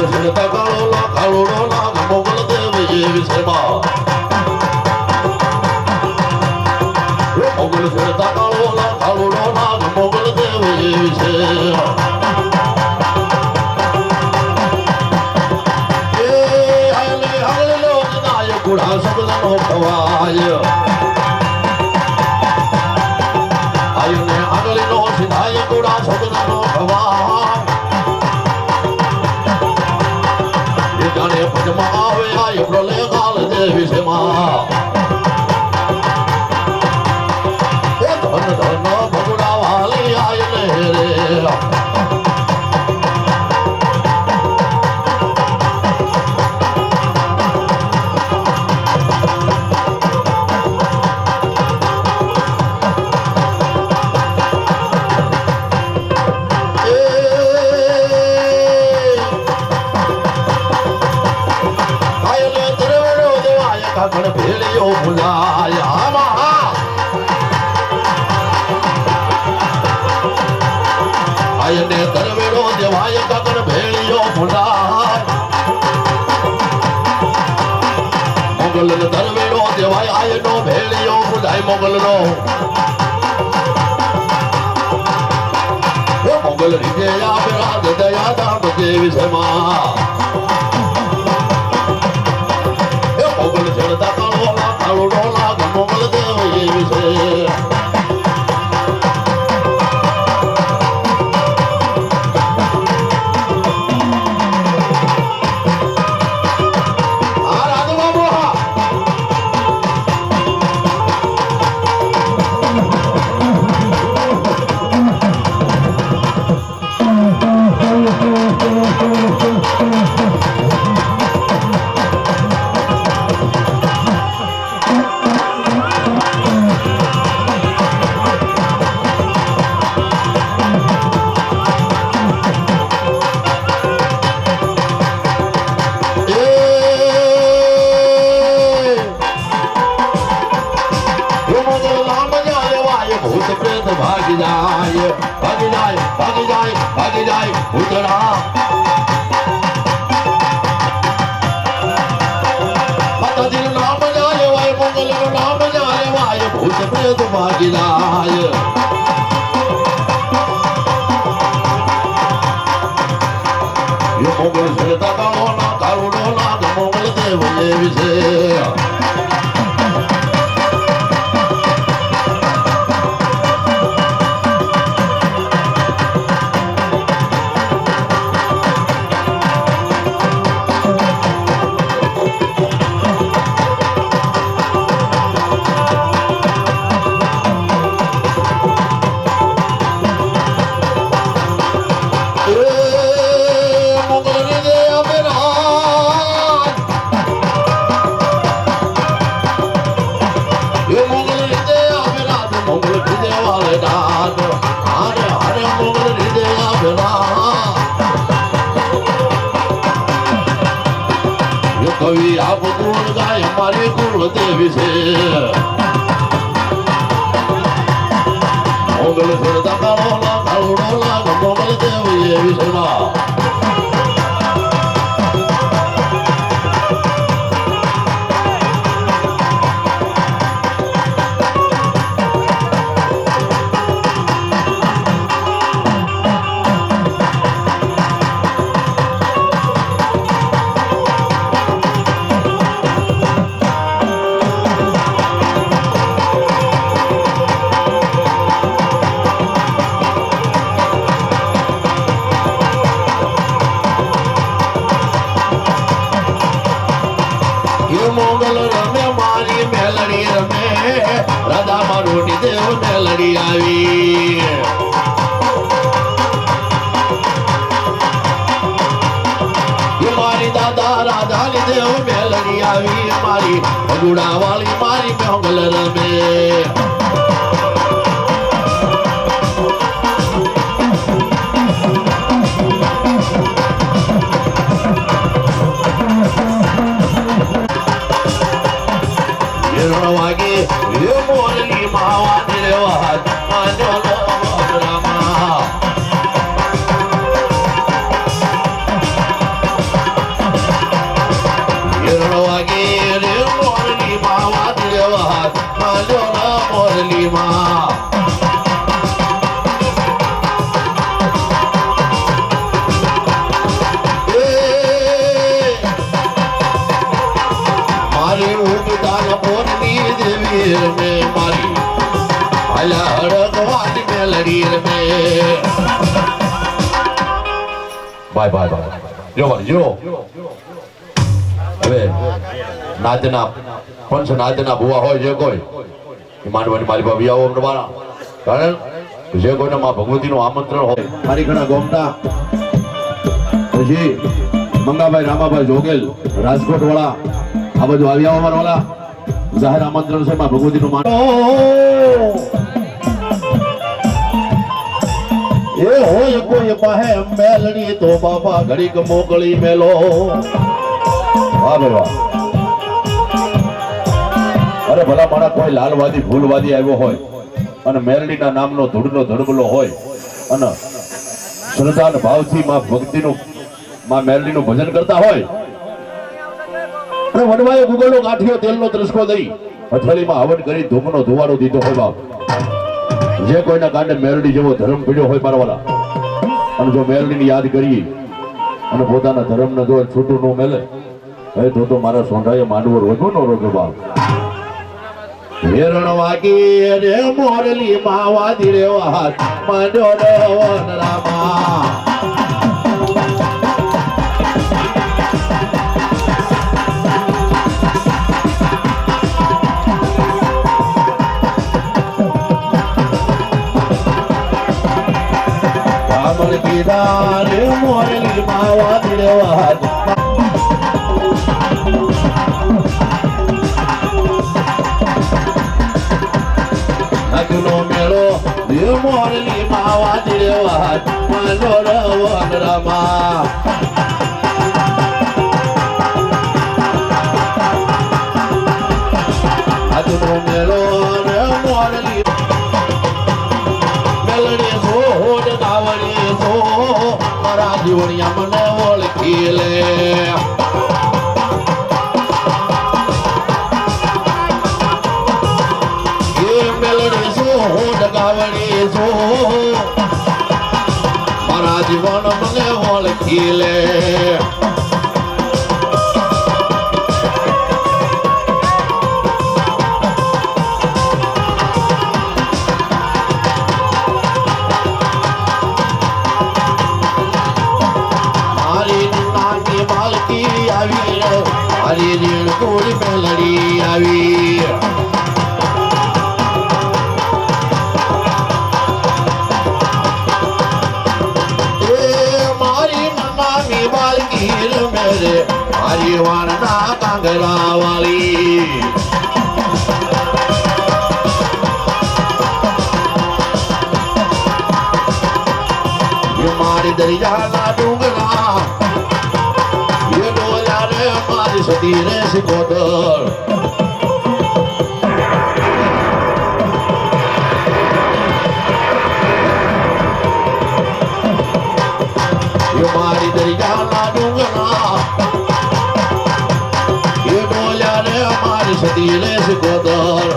Kalula kalula kalula kalula kalula kalula kalula kalula kalula kalula come on. કાગળ ભેલ્યો. ભૂલાયા આયને દરવેડો દેવાય કાગળ ભેળિયો ભૂલાય. મોગલ દરવેડો દેવાય આયનો ભેળિયો ભૂલાય મોગલનો. મોગલ રીજે યાદ રાજ દયા દામ દેવી સમા સફેદ ભાગીદાય મોગલ છે દાદાઓ ના કારુડો ના મોગલ દેવ લેવી છે મારી કુળદેવી છે. ઓગળ ફરતા કાળો ના કાળો ના ગમો દેવી એવી છે சூடாவாளி மாறி மங்களரமே માજો ના મોરલીમાં મારી ઉડતા પોતની દેવી મે મારી અલા રગવાન મે લડી રે બાય બાય બાય. જો જો. હવે નાદના પંચ નાદના ભુવા હોય જે કોઈ, એ માનવાની મારી પાસે આવો અમને મારા કારણ જે કોઈને માં ભગવતીનું આમંત્રણ હોય, મારી ઘણા ગોમતા પછી મંગાભાઈ, રામાભાઈ જોગેલ રાજકોટ વાળા આ બધું આવી આવો મારા વાળા જાહેર આમંત્રણ છે માં ભગવતીનું માન. એ હોય કોઈ પાહે મેલણી તો બાપા ઘડીક મોકળી મેલો. વાહ વાહ. અરે ભલા મારા કોઈ લાલવાદી, ભૂલવાદી આવ્યો હોય અને મેરડીના નામનો ધૂળનો ધડબલો હોય અને શ્રદ્ધા ભાવથી માં ભક્તિનું, માં મેરડીનું ભજન કરતા હોય. અને વડવાએ ગુગળનો ગાંઠિયો, તેલનો ત્રસકો દઈ હથેળીમાં હવન કરી ધૂમનો ધુવાડો દીધો હોય બાપ. જે કોઈના કાંડે મેરડી જેવો ધર્મ પીડ્યો હોય મારવાલા. અને જો મેરડીની યાદ કરીએ અને પોતાના ધર્મને જો છૂટું ન મેલે, એ તો તો મારા સોંઢાએ માંડવો રોજો નો રોજો બાપ. હેરણ વાગી રે મોરલી માવાદી રે વાત. માંડ્યો રે વન રામા. રામણ કીધા રે મોરલી માવાદી રે વાત. મોરલી માવા દિરવાત માનો રવન રમા. સો મારા જીવન મને ઓળખી લે. વાણના કાંગરા વાળી એ મારી દરિયાના ડુંગરા એ ડોલા રે મારી સતી રે સિકોદર મારી દરિયાના રે સિકોદર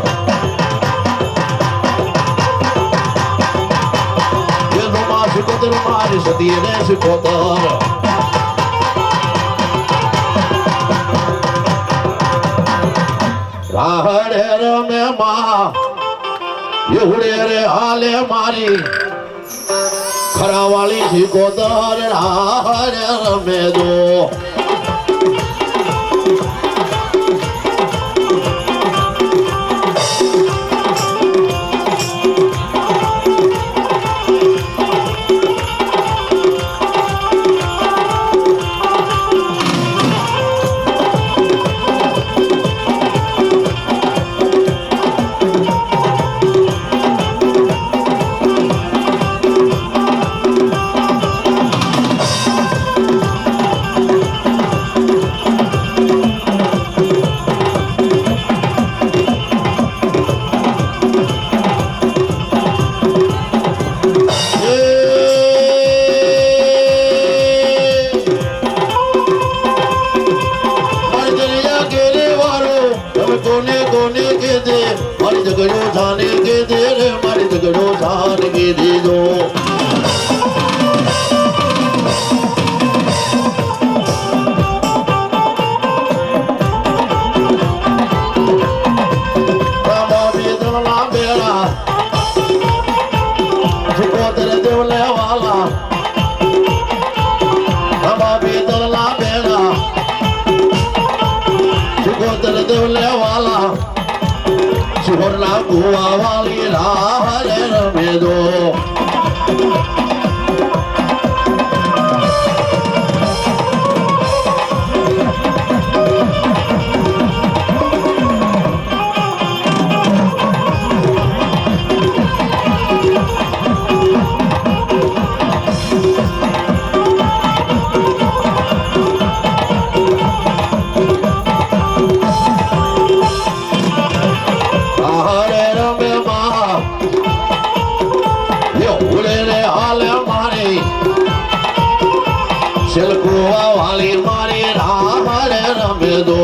એ રોમા સિકોદર મારી સતી રે સિકોદર રાહડે રમે માં એવડે રે હાલે મારી ખરાવાળી સિકોદર રાહડે રમે જો શિલકુવા વાલી મારી રામ રમે દો.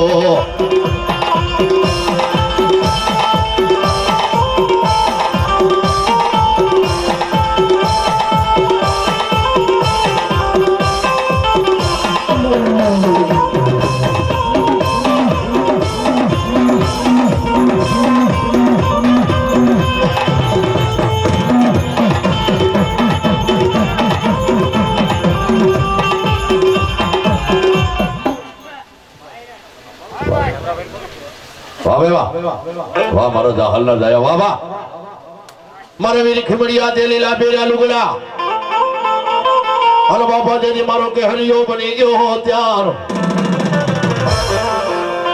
વાહ વાહ લીલા બેરા, લુગડા. હલો બાપા જેથી મારો કે હરિયો બની ગયો હો ત્યાર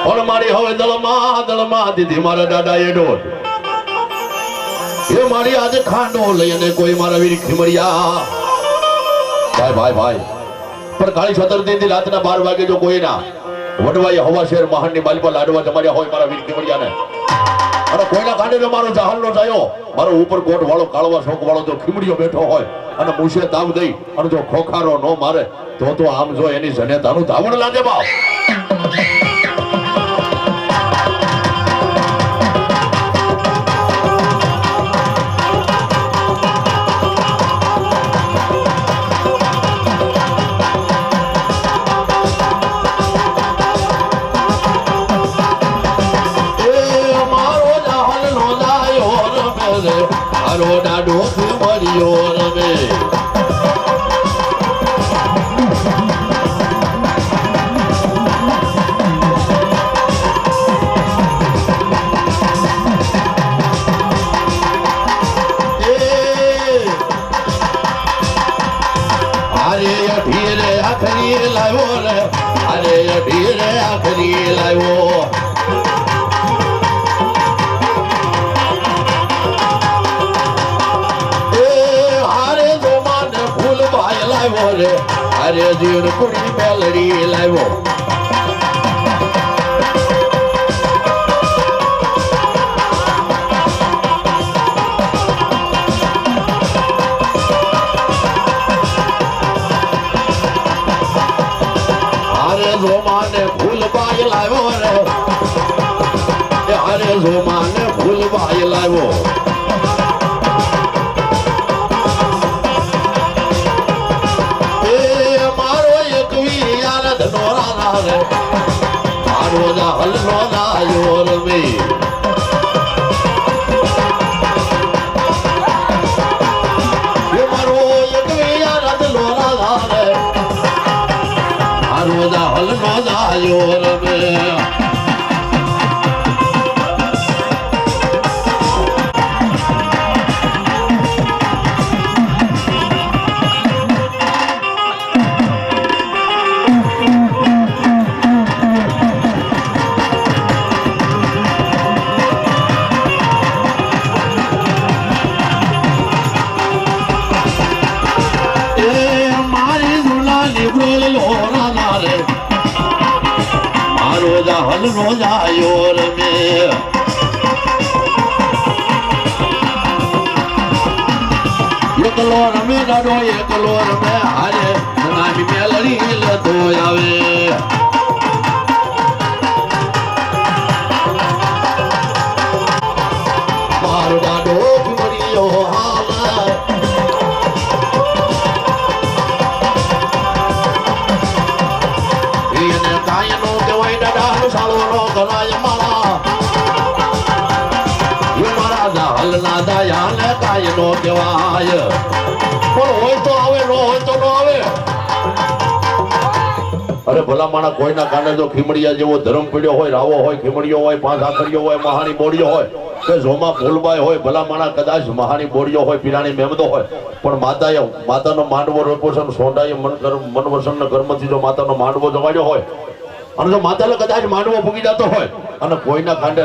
પણ મારી હવે દળમાં દળમાં દીધી મારા દાદા એ ડોર એ મારી આજે ખાંડો લઈને કોઈ મારા વીર ખીમડિયા. ભાઈ ભાઈ ભાઈ. પણ કાળી ચતુર્થી થી રાતના બાર વાગે જો કોઈ ના વડવાઈ હવા મહાન મહાનની બાલ પર લાડવા જમાડ્યા હોય મારા વીર ને અને કોઈના કાંડે જો મારો જહાલ નો થયો મારો ઉપર કોટ વાળો કાળવા શોક વાળો જો ખીમડીયો બેઠો હોય અને મૂછે તાવ દઈ અને જો ખોખારો નો મારે, તો તો આમ જો એની જનેતાનું ધાવણ લાગે બાપ. આખરી લાવ્યો રે. અરે અઢી રે આખરી લાવ્યો. અરે જીણ કુડી મેલડી લાવ્યો. જોમાને ફૂલ ભાઈ લાવ્યો રે. હારે જોમાને ફૂલ ભાઈ લાવ્યો. મારો એક વીર ધનો રાણા રે. મારો જાહલ નો નાયો રમે. જાહલ નો નાયો રમે મારો હલ રોજા યોર મે. એકલો રમે ડાડો એકલો રમે હારે. નાની મેલડી લતો આવે. કરાય મારા મારા જાહલ ના દયા ને કાયનો કહેવાય પણ હોય તો આવે નો હોય તો નો આવે અરે ભલા માણા કોઈના કાને જો ખીમડિયા જેવો ધર્મ પીડ્યો હોય, રાવો હોય, ખીમડિયો હોય, પાંચ આખરીઓ હોય મહાણી બોડીયો હોય, કે જોમાં ભૂલબાઈ હોય ભલા માણા કદાચ મહાણી બોડીયો હોય, પીરાણી મેમદો હોય, પણ માતાએ, માતાનો માંડવો રોપોષણ સોંડાએ મન કર મન વસન કર્મથી જો માતાનો માંડવો જમાડ્યો હોય અને જો માતાને કદાચ માંડવો ભૂગી જતો હોય અને કોઈના કાંડે